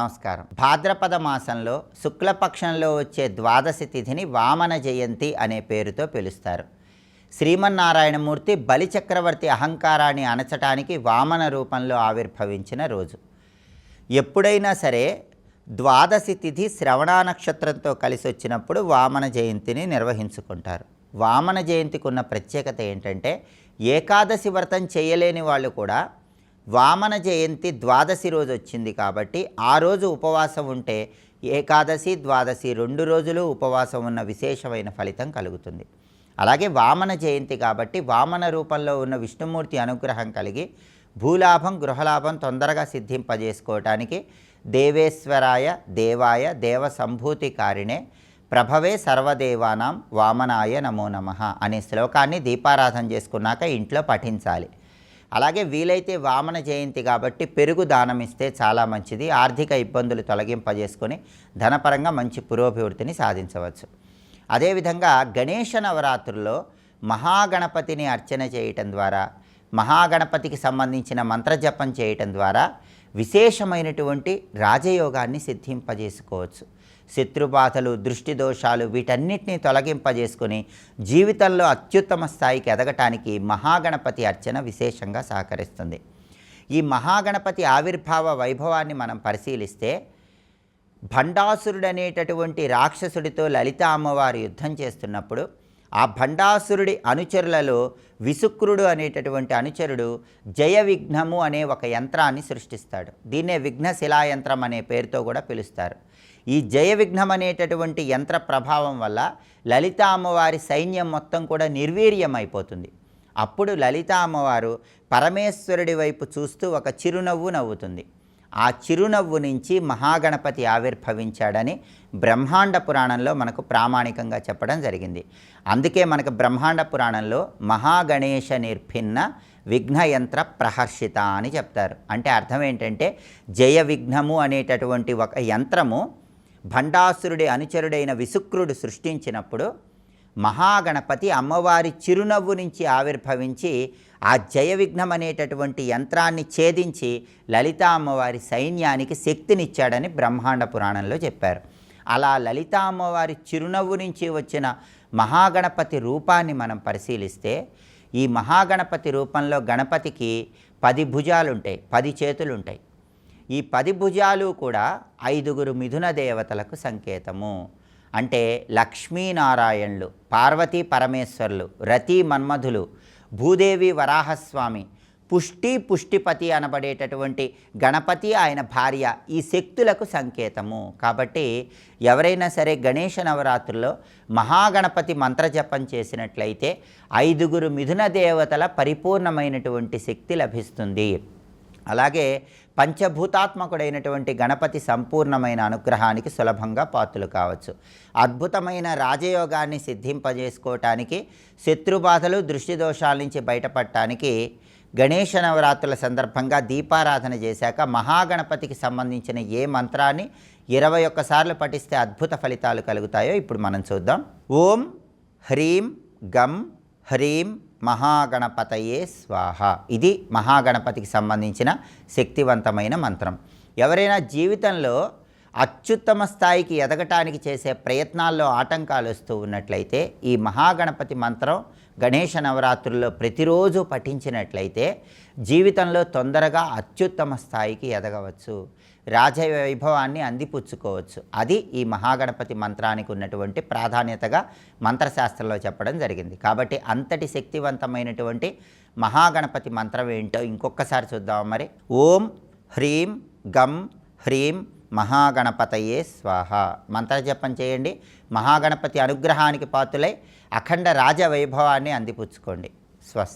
నమస్కారం. భాద్రపద మాసంలో శుక్లపక్షంలో వచ్చే ద్వాదశి తిథిని వామన జయంతి అనే పేరుతో పిలుస్తారు. శ్రీమన్నారాయణమూర్తి బలిచక్రవర్తి అహంకారాన్ని అణచటానికి వామన రూపంలో ఆవిర్భవించిన రోజు. ఎప్పుడైనా సరే ద్వాదశి తిథి శ్రవణ నక్షత్రంతో కలిసి వచ్చినప్పుడు వామన జయంతిని నిర్వహించుకుంటారు. వామన జయంతికి ఉన్న ప్రత్యేకత ఏంటంటే ఏకాదశి వ్రతం చేయలేని వాళ్ళు కూడా వామన జయంతి ద్వాదశి రోజు వచ్చింది కాబట్టి ఆ రోజు ఉపవాసం ఉంటే ఏకాదశి ద్వాదశి రెండు రోజులు ఉపవాసం ఉన్న విశేషమైన ఫలితం కలుగుతుంది. అలాగే వామన జయంతి కాబట్టి వామన రూపంలో ఉన్న విష్ణుమూర్తి అనుగ్రహం కలిగి భూలాభం గృహలాభం తొందరగా సిద్ధింపజేసుకోవటానికి దేవేశ్వరాయ దేవాయ దేవ సంభూతికారిణే ప్రభవే సర్వదేవానాం వామనాయ నమో నమ అనే శ్లోకాన్ని దీపారాధన చేసుకున్నాక ఇంట్లో పఠించాలి. అలాగే వీలైతే వామన జయంతి కాబట్టి పెరుగు దానం ఇస్తే చాలా మంచిది. ఆర్థిక ఇబ్బందులు తొలగింపజేసుకొని ధనపరంగా మంచి పురోభివృద్ధిని సాధించవచ్చు. అదేవిధంగా గణేష నవరాత్రుల్లో మహాగణపతిని అర్చన చేయటం ద్వారా మహాగణపతికి సంబంధించిన మంత్రజపం చేయటం ద్వారా విశేషమైనటువంటి రాజయోగాన్ని సిద్ధింపజేసుకోవచ్చు. శత్రుబాధలు దృష్టి దోషాలు వీటన్నిటినీ తొలగింపజేసుకుని జీవితంలో అత్యుత్తమ స్థాయికి ఎదగటానికి మహాగణపతి అర్చన విశేషంగా సహకరిస్తుంది. ఈ మహాగణపతి ఆవిర్భావ వైభవాన్ని మనం పరిశీలిస్తే భండాసురుడనేటటువంటి రాక్షసుడితో లలిత అమ్మవారు యుద్ధం చేస్తున్నప్పుడు ఆ భండాసురుడి అనుచరులలో విసుక్రుడు అనేటటువంటి అనుచరుడు జయ విఘ్నము అనే ఒక యంత్రాన్ని సృష్టిస్తాడు. దీన్నే విఘ్నశిలా యంత్రం అనే పేరుతో కూడా పిలుస్తారు. ఈ జయ విఘ్నం అనేటటువంటి యంత్ర ప్రభావం వల్ల లలిత అమ్మవారి సైన్యం మొత్తం కూడా నిర్వీర్యమైపోతుంది. అప్పుడు లలిత అమ్మవారు పరమేశ్వరుడి వైపు చూస్తూ ఒక చిరునవ్వు నవ్వుతుంది. ఆ చిరునవ్వు నుంచి మహాగణపతి ఆవిర్భవించాడని బ్రహ్మాండ పురాణంలో మనకు ప్రామాణికంగా చెప్పడం జరిగింది. అందుకే మనకు బ్రహ్మాండ పురాణంలో మహాగణేష నిర్భిన్న విఘ్నయంత్ర ప్రహర్షిత అని చెప్తారు. అంటే అర్థం ఏంటంటే జయ విఘ్నము అనేటటువంటి ఒక యంత్రము భండాసురుడి అనుచరుడైన విసుక్రుడు సృష్టించినప్పుడు మహాగణపతి అమ్మవారి చిరునవ్వు నుంచి ఆవిర్భవించి ఆ జయ విఘ్నం అనేటటువంటి యంత్రాన్ని ఛేదించి లలితా అమ్మవారి సైన్యానికి శక్తినిచ్చాడని బ్రహ్మాండ పురాణంలో చెప్పారు. అలా లలితా అమ్మవారి చిరునవ్వు నుంచి వచ్చిన మహాగణపతి రూపాన్ని మనం పరిశీలిస్తే ఈ మహాగణపతి రూపంలో గణపతికి పది భుజాలు ఉంటాయి పది చేతులు ఉంటాయి ఈ పది భుజాలు కూడా ఐదుగురు మిథున దేవతలకు సంకేతము. అంటే లక్ష్మీనారాయణులు పార్వతీ పరమేశ్వరులు రతి మన్మధులు భూదేవి వరాహస్వామి పుష్టి పుష్టిపతి అనబడేటటువంటి గణపతి ఆయన భార్య ఈ శక్తులకు సంకేతము. కాబట్టి ఎవరైనా సరే గణేష నవరాత్రుల్లో మహాగణపతి మంత్రజపం చేసినట్లయితే ఐదుగురు మిథున దేవతల పరిపూర్ణమైనటువంటి శక్తి లభిస్తుంది. అలాగే పంచభూతాత్మకుడైనటువంటి గణపతి సంపూర్ణమైన అనుగ్రహానికి సులభంగా పాత్రలు కావచ్చు. అద్భుతమైన రాజయోగాన్ని సిద్ధింపజేసుకోవటానికి శత్రుబాధలు దృష్టి దోషాల నుంచి బయటపడటానికి గణేష నవరాత్రుల సందర్భంగా దీపారాధన చేశాక మహాగణపతికి సంబంధించిన ఏ మంత్రాన్ని ఇరవై ఒక్కసార్లు పఠిస్తే అద్భుత ఫలితాలు కలుగుతాయో ఇప్పుడు మనం చూద్దాం. ఓం హ్రీం గం హ్రీం మహాగణపతయే స్వాహ. ఇది మహాగణపతికి సంబంధించిన శక్తివంతమైన మంత్రం. ఎవరైనా జీవితంలో అత్యుత్తమ స్థాయికి ఎదగటానికి చేసే ప్రయత్నాల్లో ఆటంకాలు వస్తూ ఉన్నట్లయితే ఈ మహాగణపతి మంత్రం గణేష నవరాత్రుల్లో ప్రతిరోజు పఠించినట్లయితే జీవితంలో తొందరగా అత్యుత్తమ స్థాయికి ఎదగవచ్చు. రాజవైభవాన్ని అందిపుచ్చుకోవచ్చు. అది ఈ మహాగణపతి మంత్రానికి ఉన్నటువంటి ప్రాధాన్యతగా మంత్రశాస్త్రంలో చెప్పడం జరిగింది. కాబట్టి అంతటి శక్తివంతమైనటువంటి మహాగణపతి మంత్రం ఏంటో ఇంకొకసారి చూద్దాం మరి. ఓం హ్రీం గం హ్రీం మహాగణపతయే స్వాహ. మంత్రజపం చేయండి. మహాగణపతి అనుగ్రహానికి పాతులై అఖండ రాజవైభవాన్ని అందిపుచ్చుకోండి. స్వస్తి.